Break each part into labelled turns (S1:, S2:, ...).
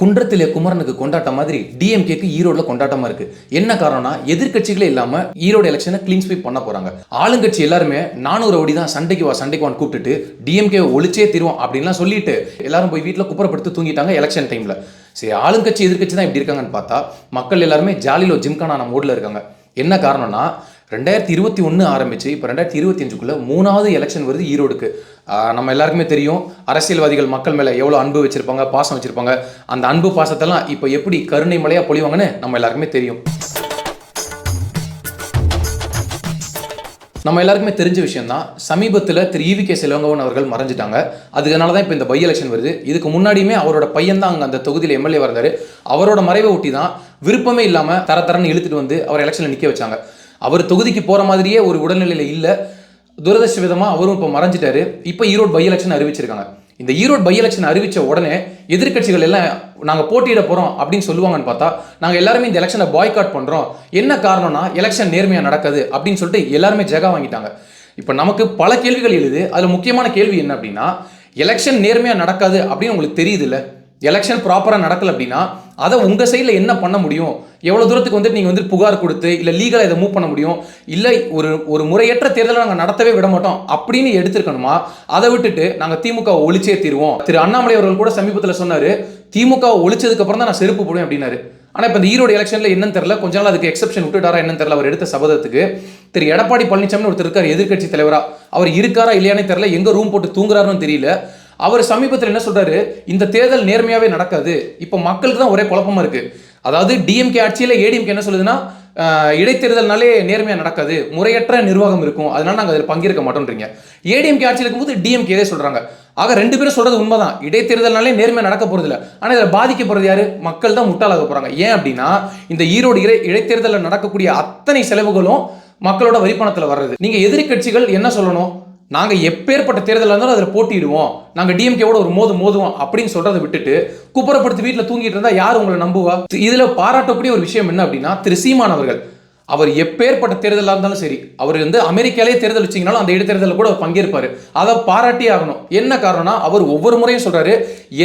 S1: குன்றத்திலே குமரனுக்கு கொண்டாட்டம் மாதிரி டிஎம்கேக்கு ஈரோடில் கொண்டாட்டமா இருக்கு. என்ன காரணம்னா எதிர்க்கட்சிகளே இல்லாம ஈரோடு எலெக்ஷனை க்ளீன் ஸ்வீப் பண்ண போறாங்க. ஆளுங்கட்சி எல்லாருமே நானூறு ஓடி தான் சண்டைக்கு வா சண்டைக்கு வான்னு கூப்பிட்டுட்டு டிஎம்கே ஒழிச்சே தீருவோம் அப்படின்லாம் சொல்லிட்டு எல்லாரும் போய் வீட்டில் குப்புறப்படுத்து தூங்கிட்டாங்க எலெக்ஷன் டைம்ல சரி ஆளுங்கட்சி எதிர்கட்சி தான் இப்படி இருக்காங்கன்னு பார்த்தா மக்கள் எல்லாருமே ஜாலியில் ஜிம்கானா மூடில் இருக்காங்க. என்ன காரணம்னா ரெண்டாயிரத்தி இருபத்தி ஒன்று ஆரம்பிச்சு இப்போ ரெண்டாயிரத்தி இருபத்தி அஞ்சுக்குள்ள மூணாவது எலெக்ஷன் வருது ஈரோடுக்கு. நம்ம எல்லாருக்குமே தெரியும் அரசியல்வாதிகள் மக்கள் மேலே எவ்வளோ அன்பு வச்சிருப்பாங்க பாசம் வச்சிருப்பாங்க. அந்த அன்பு பாசத்தெல்லாம் இப்போ எப்படி கருணை மலையாக பொழிவாங்கன்னு நம்ம எல்லாருக்குமே தெரியும். நம்ம எல்லாருக்குமே தெரிஞ்ச விஷயம் தான் சமீபத்தில் திரு இவி கே செல்வங்கவன் அவர்கள் மறைஞ்சிட்டாங்க. அதுனால தான் இப்போ இந்த பை எலெக்ஷன் வருது. இதுக்கு முன்னாடியுமே அவரோட பையன் தான் அங்கே அந்த தொகுதியில் எம்எல்ஏ வந்தார் அவரோட மறைவை ஒட்டி தான் விருப்பமே இல்லாமல் தர தரன்னு இழுத்துட்டு வந்து அவர் எலெக்ஷனில் நிற்க வச்சாங்க. அவர் தொகுதிக்கு போகிற மாதிரியே ஒரு உடல்நிலையில் இல்லை. துரதிருஷ்ட விதமாக அவரும் இப்போ மறைஞ்சிட்டாரு. இப்போ ஈரோடு பை எலெக்ஷன் அறிவிச்சிருக்காங்க. இந்த ஈரோடு பை எலெக்ஷன் அறிவித்த உடனே எதிர்க்கட்சிகள் எல்லாம் நாங்கள் போட்டியிட போகிறோம் அப்படின்னு சொல்லுவாங்கன்னு பார்த்தா நாங்கள் எல்லாருமே இந்த எலெக்ஷனை பாய்காட் பண்ணுறோம் என்ன காரணம்னா எலெக்ஷன் நேர்மையாக நடக்குது அப்படின்னு சொல்லிட்டு எல்லாருமே ஜெகா வாங்கிட்டாங்க. இப்போ நமக்கு பல கேள்விகள் எழுது. அதில் முக்கியமான கேள்வி என்ன அப்படின்னா எலெக்ஷன் நேர்மையாக நடக்காது அப்படின்னு உங்களுக்கு தெரியுது இல்லை எலெக்ஷன் ப்ராப்பராக நடக்கல அப்படின்னா அதை உங்கள் சைடில் என்ன பண்ண முடியும்? எவ்வளோ தூரத்துக்கு வந்து நீங்கள் வந்து புகார் கொடுத்து இல்லை லீகலாக இதை மூவ் பண்ண முடியும்? இல்லை ஒரு ஒரு முறையற்ற தேர்தலை நாங்கள் நடத்தவே விட மாட்டோம் அப்படின்னு எடுத்திருக்கணுமா? அதை விட்டுட்டு நாங்கள் திமுக ஒழிச்சே தீர்வோம். திரு அண்ணாமலை அவர்கள் கூட சமீபத்தில் சொன்னார் திமுக ஒழிச்சதுக்கு அப்புறம் தான் நான் செருப்பு போடுவேன் அப்படின்னாரு. ஆனால் இப்போ இந்த ஈரோடு எலெக்ஷனில் என்னன்னு தெரில கொஞ்ச நாள் அதுக்கு எக்ஸப்ஷன் விட்டுட்டாரா என்னன்னு தெரில அவர் எடுத்த சபதத்துக்கு. திரு எடப்பாடி பழனிசாமி ஒருத்தர் இருக்கார் எதிர்க்கட்சி தலைவராக அவர் இருக்காரா இல்லையானே தெரில எங்கே ரூம் போட்டு தூங்குறாருன்னு தெரியல. அவர் சமீபத்தில் என்ன சொல்றாரு? இந்த தேர்தல் நேர்மையாவே நடக்காது. இப்போ மக்களுக்கு தான் ஒரே குழப்பமா இருக்கு. அதாவது டிஎம்கே ஆட்சியில் ஏடிஎம்கே என்ன சொல்லுதுன்னா இடைத்தேர்தல்னாலே நேர்மையாக நடக்காது. முறையற்ற நிர்வாகம் இருக்கும். அதனால நாங்கள் அதில் பங்கேற்க மாட்டோம்ன்றீங்க ஏடிஎம்கே ஆட்சியில் இருக்கும்போது டிஎம்கே இதே சொல்கிறாங்க ஆக ரெண்டு பேரும் சொல்கிறது உண்மைதான். இடைத்தேர்தல்னாலே நேர்மையாக நடக்க போறதில்ல ஆனால் இதில் பாதிக்க யார்? மக்கள் தான் முட்டாளாக போகிறாங்க ஏன் அப்படின்னா இந்த ஈரோடு இடை இடைத்தேர்தலில் நடக்கக்கூடிய அத்தனை செலவுகளும் மக்களோட வரிப்பணத்தில் வர்றது. நீங்கள் எதிர்கட்சிகள் என்ன சொல்லணும்? நாங்கள் எப்பேற்பட்ட தேர்தலாக இருந்தாலும் அதில் போட்டிடுவோம் நாங்கள் டிஎம்கேவோட ஒரு மோது மோதுவோம் அப்படின்னு சொல்றதை விட்டுட்டு குப்புறப்படுத்தி வீட்டில் தூங்கிட்டு இருந்தால் யார் உங்களை நம்புவா? இதில் பாராட்டக்கூடிய ஒரு விஷயம் என்ன அப்படின்னா திரு சீமான் அவர்கள். அவர் எப்பேற்பட்ட தேர்தலாக இருந்தாலும் சரி அவர் வந்து அமெரிக்காலே தேர்தல் வச்சிங்கனாலும் அந்த இடைத்தேர்தலில் கூட பங்கேற்பார். அதை பாராட்டியே ஆகணும். என்ன காரணம்னா அவர் ஒவ்வொரு முறையும் சொல்றாரு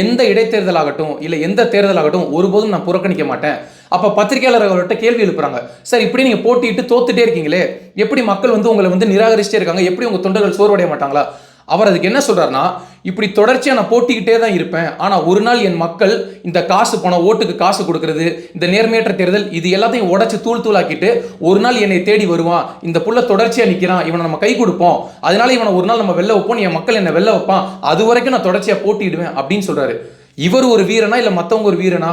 S1: எந்த இடைத்தேர்தல் ஆகட்டும் இல்லை எந்த தேர்தல் ஆகட்டும் ஒருபோதும் நான் புறக்கணிக்க மாட்டேன். அப்போ பத்திரிகையாளர்கள்ட்ட கேள்வி எழுப்புறாங்க. சார் இப்படி நீங்கள் போட்டிட்டு தோத்துட்டே இருக்கீங்களே எப்படி மக்கள் வந்து உங்களை வந்து நிராகரிச்சிட்டே இருக்காங்க? எப்படி உங்கள் தொண்டர்கள் சோர்வடைய மாட்டாங்களா? அவர் அதுக்கு என்ன சொல்கிறாருன்னா இப்படி தொடர்ச்சியாக நான் போட்டிக்கிட்டே தான் இருப்பேன். ஆனால் ஒரு நாள் என் மக்கள் இந்த காசு பணம் ஓட்டுக்கு காசு கொடுக்கறது இந்த நேர்மையற்ற தேர்தல் இது எல்லாத்தையும் உடச்சி தூள் தூளாக்கிட்டு ஒரு நாள் என்னை தேடி வருவான். இந்த புள்ள தொடர்ச்சியாக நிற்கிறான் இவனை நம்ம கை கொடுப்போம். அதனால இவனை ஒரு நாள் நம்ம வெளில வைப்போம். என் மக்கள் என்னை வெளில வைப்பான். அது வரைக்கும் நான் தொடர்ச்சியாக போட்டிடுவேன் அப்படின்னு சொல்கிறாரு இவர் ஒரு வீரனா இல்லை மற்றவங்க ஒரு வீரனா?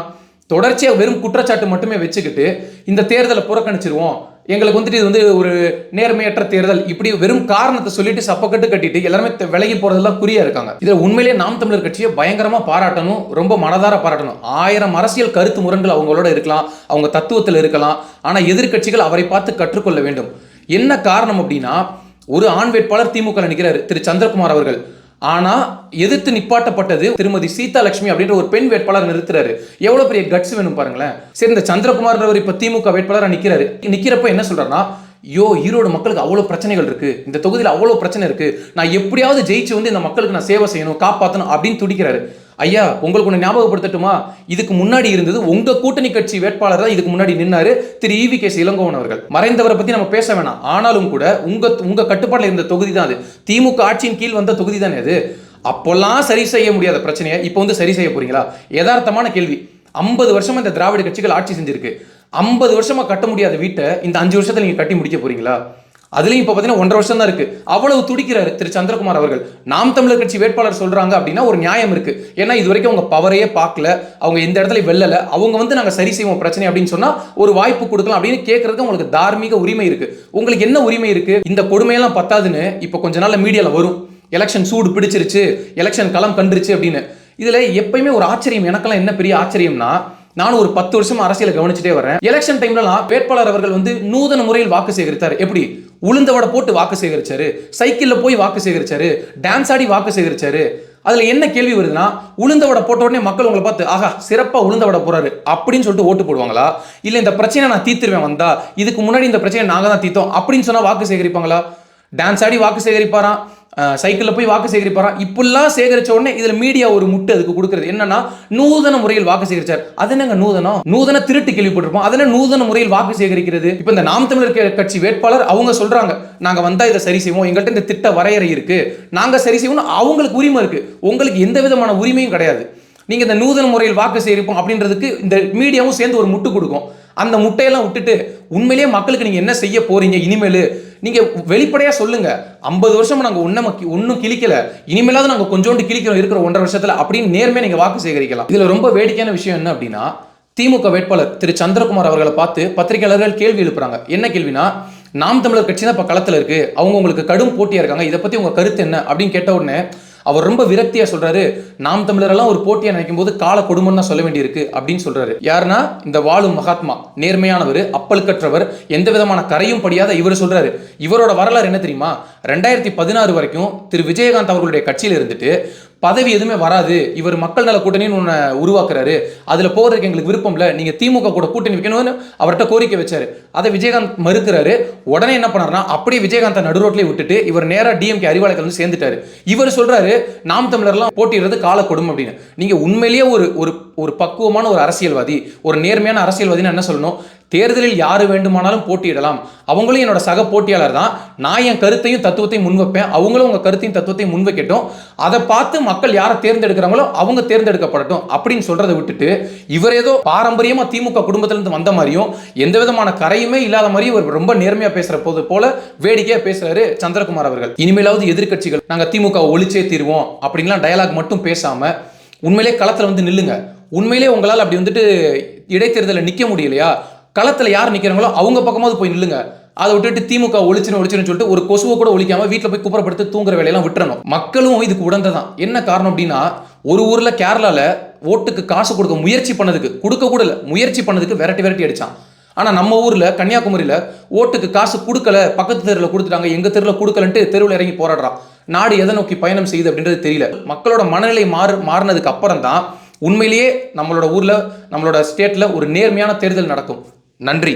S1: தொடர்ச்சியாக வெறும் குற்றச்சாட்டு மட்டுமே வச்சுக்கிட்டு இந்த தேர்தலை புறக்கணிச்சிருவோம். எங்களுக்கு வந்துட்டு இது வந்து ஒரு நேர்மையற்ற தேர்தல். இப்படி வெறும் காரணத்தை சொல்லிட்டு சப்பக்கட்டு கட்டிட்டு எல்லாருமே விலகி போறதெல்லாம் குறியா இருக்காங்க. இதுல உண்மையிலேயே நாம் தமிழர் கட்சியை பயங்கரமா பாராட்டணும் ரொம்ப மனதார பாராட்டணும். ஆயிரம் அரசியல் கருத்து முரண்கள் அவங்களோட இருக்கலாம் அவங்க தத்துவத்தில் இருக்கலாம். ஆனா எதிர்க்கட்சிகள் அவரை பார்த்து கற்றுக்கொள்ள வேண்டும். என்ன காரணம் அப்படின்னா ஒரு ஆண் வேட்பாளர் திமுக நிற்கிறாரு திரு. சந்திரகுமார் அவர்கள். ஆனா எதிர்த்து நிப்பாட்டப்பட்டது திருமதி சீதா லட்சுமி அப்படின்ற ஒரு பெண் வேட்பாளர் நிறுத்துறாரு. எவ்வளவு பெரிய கட்ஸ் வேணும் பாருங்களேன். சரி இந்த சந்திரகுமார்ன்றவர் இப்ப திமுக வேட்பாளரா நிக்கிறாரு. நிக்கிறப்ப என்ன சொல்றாருன்னா ஐயோ ஈரோடு மக்களுக்கு அவ்வளோ பிரச்சனைகள் இருக்கு. இந்த தொகுதியில் அவ்வளோ பிரச்சனை இருக்கு. நான் எப்படியாவது ஜெயிச்சு வந்து இந்த மக்களுக்கு நான் சேவை செய்யணும் காப்பாற்றணும் அப்படின்னு துடிக்கிறாரு. ஐயா உங்களுக்கு ஒன்று ஞாபகப்படுத்தட்டுமா? இதுக்கு முன்னாடி இருந்தது உங்க கூட்டணி கட்சி வேட்பாளர் தான் இதுக்கு முன்னாடி நின்னாரு திரு ஈவி கேஸ் இளங்கோவன் அவர்கள். மறைந்தவரை பத்தி நம்ம பேச வேணாம். ஆனாலும் கூட உங்க உங்க கட்டுப்பாட்டில் இருந்த தொகுதி தான் அது. திமுக ஆட்சியின் கீழ் வந்த தொகுதி தானே அது. அப்போல்லாம் சரி செய்ய முடியாத பிரச்சனையை இப்போ வந்து சரி செய்ய போறீங்களா? யதார்த்தமான கேள்வி. ஐம்பது வருஷமா இந்த திராவிட கட்சிகள் ஆட்சி செஞ்சிருக்கு. ஐம்பது வருஷமாக கட்ட முடியாத வீட்டை இந்த அஞ்சு வருஷத்தில் நீங்கள் கட்டி முடிக்க போகிறீங்களா அதுலேயும் இப்போ பார்த்தீங்கன்னா ஒன்றரை வருஷம் தான் இருக்குது அவ்வளவு துடிக்கிறாரு திரு சந்திரகுமார் அவர்கள். நாம் தமிழர் கட்சி வேட்பாளர் சொல்கிறாங்க அப்படின்னா ஒரு நியாயம் இருக்குது ஏன்னா இது வரைக்கும் அவங்க பவரையே பார்க்கல அவங்க எந்த இடத்துல வெல்லலை அவங்க வந்து நாங்கள் சரி செய்வோம் பிரச்சனை அப்படின்னு சொன்னால் ஒரு வாய்ப்பு கொடுக்கலாம் அப்படின்னு கேட்கறதுக்கு உங்களுக்கு தார்மீக உரிமை இருக்குது உங்களுக்கு என்ன உரிமை இருக்குது இந்த கொடுமையெல்லாம் பத்தாதுன்னு இப்போ கொஞ்ச நாள் மீடியாவில் வரும். எலெக்ஷன் சூடு பிடிச்சிருச்சு எலெக்ஷன் களம் கண்டுருச்சு அப்படின்னு. இதில் எப்பயுமே ஒரு ஆச்சரியம் எனக்கெல்லாம் என்ன பெரிய ஆச்சரியம்னா நானும் ஒரு பத்து வருஷம் அரசியலை கவனிச்சுட்டே வரேன் எலெக்ஷன் டைம்லலாம் வேட்பாளர் அவர்கள் வந்து நூதன முறையில் வாக்கு சேகரித்தார். எப்படி? உளுந்தவடை போட்டு வாக்கு சேகரிச்சாரு. சைக்கிளில் போய் வாக்கு சேகரிச்சாரு. டான்ஸ் ஆடி வாக்கு சேகரிச்சாரு. அதுல என்ன கேள்வி வருதுன்னா உளுந்த வடை போட்ட உடனே மக்கள் உங்களை பார்த்து ஆஹா சிறப்பாக உளுந்த வடை போறாரு அப்படின்னு சொல்லிட்டு ஓட்டு போடுவாங்களா? இல்லை இந்த பிரச்சனை நான் தீர்த்துருவேன் வந்தா இதுக்கு முன்னாடி இந்த பிரச்சனை நாங்க தான் தீர்த்தோம் அப்படின்னு சொன்னால் வாக்கு சேகரிப்பாங்களா? டான்ஸ் ஆடி வாக்கு சேகரிப்பாரான் சைக்கிளில் போய் வாக்கு சேகரிப்பாராம் இப்படிலாம் சேகரிச்ச உடனே இதில் மீடியா ஒரு முட்டு அதுக்கு கொடுக்குறது. என்னன்னா நூதன முறையில் வாக்கு சேகரிச்சார். அது என்னங்க நூதனம்? நூதன திருட்டு கேள்விப்பட்டிருப்போம். அது நூதன முறையில் வாக்கு சேகரிக்கிறது? இப்போ இந்த நாம் தமிழர் கட்சி வேட்பாளர் அவங்க சொல்கிறாங்க நாங்கள் வந்தால் இதை சரி செய்வோம். எங்கள்கிட்ட இந்த திட்ட வரையறை இருக்குது நாங்கள் சரி செய்வோம்னு அவங்களுக்கு உரிமை இருக்குது உங்களுக்கு எந்த விதமான உரிமையும் கிடையாது. நீங்கள் இந்த நூதன முறையில் வாக்கு சேகரிப்போம் அப்படின்றதுக்கு இந்த மீடியாவும் சேர்ந்து ஒரு முட்டு கொடுக்கும். அந்த முட்டையெல்லாம் விட்டுட்டு உண்மையிலேயே மக்களுக்கு நீங்க என்ன செய்ய போறீங்க? இனிமேல் நீங்க வெளிப்படையா சொல்லுங்க. ஐம்பது வருஷமா நாங்க ஒன்னும் ஒன்றும் கிழிக்கல. இனிமேலாவது நாங்க கொஞ்சோண்டு கிழிக்கிறோம் இருக்கிற ஒன்றரை வருஷத்துல அப்படின்னு நேர்மையா நீங்க வாக்கு சேகரிக்கலாம். இதுல ரொம்ப வேடிக்கையான விஷயம் என்ன அப்படின்னா திமுக வேட்பாளர் திரு சந்திரகுமார் அவர்களை பார்த்து பத்திரிகையாளர்கள் கேள்வி எழுப்புறாங்க. என்ன கேள்வினா நாம் தமிழர் கட்சி தான் இப்போ களத்தில் இருக்கு. அவங்க உங்களுக்கு கடும் போட்டியா இருக்காங்க. இதை பத்தி உங்க கருத்து என்ன அப்படின்னு கேட்ட உடனே அவர் ரொம்ப விரக்தியா சொல்றாரு நாம் தமிழரெல்லாம் ஒரு போட்டியாக நினைக்கும் போது கால கொடுமன்னு தான் சொல்ல வேண்டியிருக்கு அப்படின்னு சொல்றாரு. யாருன்னா இந்த வாழும் மகாத்மா நேர்மையானவர் அப்பழுக்கற்றவர் எந்த விதமான கரையும் படியாத இவர் சொல்றாரு. இவரோட வரலாறு என்ன தெரியுமா? ரெண்டாயிரத்தி பதினாறு வரைக்கும் திரு. விஜயகாந்த் அவர்களுடைய கட்சியில் இருந்துட்டு பதவி எதுவுமே வராது. இவர் மக்கள் நல கூட்டணின்னு ஒன்று உருவாக்குறாரு. அதில் போகிறதுக்கு எங்களுக்கு விருப்பம் இல்லை நீங்கள் திமுக கூட கூட்டணி வைக்கணும்னு அவர்கிட்ட கோரிக்கை வச்சார். அதை விஜயகாந்த் மறுக்கிறாரு. உடனே என்ன பண்ணாருன்னா அப்படியே விஜயகாந்தை நடுரோட்லேயே விட்டுட்டு இவர் நேராக டிஎம்கே அறிவாளர்கள் வந்து சேர்ந்துட்டாரு. இவர் சொல்கிறாரு நாம் தமிழர்லாம் போட்டிடுறது கால கொடுமை அப்படின்னு. நீங்கள் உண்மையிலேயே ஒரு ஒரு ஒரு பக்குவமான ஒரு அரசியல்வாதி ஒரு நேர்மையான அரசியல்வாதின்னு என்ன சொல்லணும்? தேர்தலில் யார் வேண்டுமானாலும் போட்டியிடலாம். அவங்களும் என்னோட சக போட்டியாளர் தான். நான் என் கருத்தையும் தத்துவத்தையும் முன்வைப்பேன் அவங்களும் உங்கள் கருத்தையும் தத்துவத்தையும் முன்வைக்கட்டும் அதை பார்த்து மக்கள் யாரை தேர்ந்தெடுக்கிறாங்களோ அவங்க தேர்ந்தெடுக்கப்படட்டும் அப்படின்னு சொல்கிறத விட்டுட்டு இவர் ஏதோ பாரம்பரியமாக திமுக குடும்பத்திலேருந்து வந்த மாதிரியும் எந்த விதமான கரையுமே இல்லாத மாதிரியும் இவர் ரொம்ப நேர்மையாக பேசுகிற போது போல வேடிக்கையாக பேசுகிறாரு சந்திரகுமார் அவர்கள். இனிமேலாவது எதிர்க்கட்சிகள் நாங்கள் திமுக ஒழிச்சே தீர்வோம் அப்படின்லாம் டயலாக் மட்டும் பேசாமல் உண்மையிலே களத்தில் வந்து நில்லுங்க. உண்மையிலே உங்களால் அப்படி வந்துட்டு இடைத்தேர்தலில் நிற்க முடியலையா? களத்தில் யார் நிற்கிறாங்களோ அவங்க பக்கமாவது போய் நில்லுங்க. அதை விட்டுட்டு திமுக ஒழிச்சுன்னு ஒழிச்சுன்னு சொல்லிட்டு ஒரு கொசுவை கூட ஒழிக்காம வீட்டில் போய் குப்புறப்படுத்து தூங்குற வேலையெல்லாம் விட்டுறணும். மக்களும் இதுக்கு உடந்ததான் என்ன காரணம் அப்படின்னா ஒரு ஊரில் கேரளாவில் ஓட்டுக்கு காசு கொடுக்க முயற்சி பண்ணதுக்கு கொடுக்க கூட இல்லை முயற்சி பண்ணதுக்கு விரட்டி விரட்டி அடிச்சான். ஆனால் நம்ம ஊரில் கன்னியாகுமரியில் ஓட்டுக்கு காசு கொடுக்கல பக்கத்து தெருவில் கொடுத்துட்டாங்க எங்கள் தெருவில் கொடுக்கலன்ட்டு தெருவில் இறங்கி போராடுறான். நாடு எதை நோக்கி பயணம் செய்யுது அப்படின்றது தெரியல. மக்களோட மனநிலை மாறு மாறினதுக்கு அப்புறம் தான் உண்மையிலேயே நம்மளோட ஊரில் நம்மளோட ஸ்டேட்டில் ஒரு நேர்மையான தேர்தல் நடக்கும். நன்றி.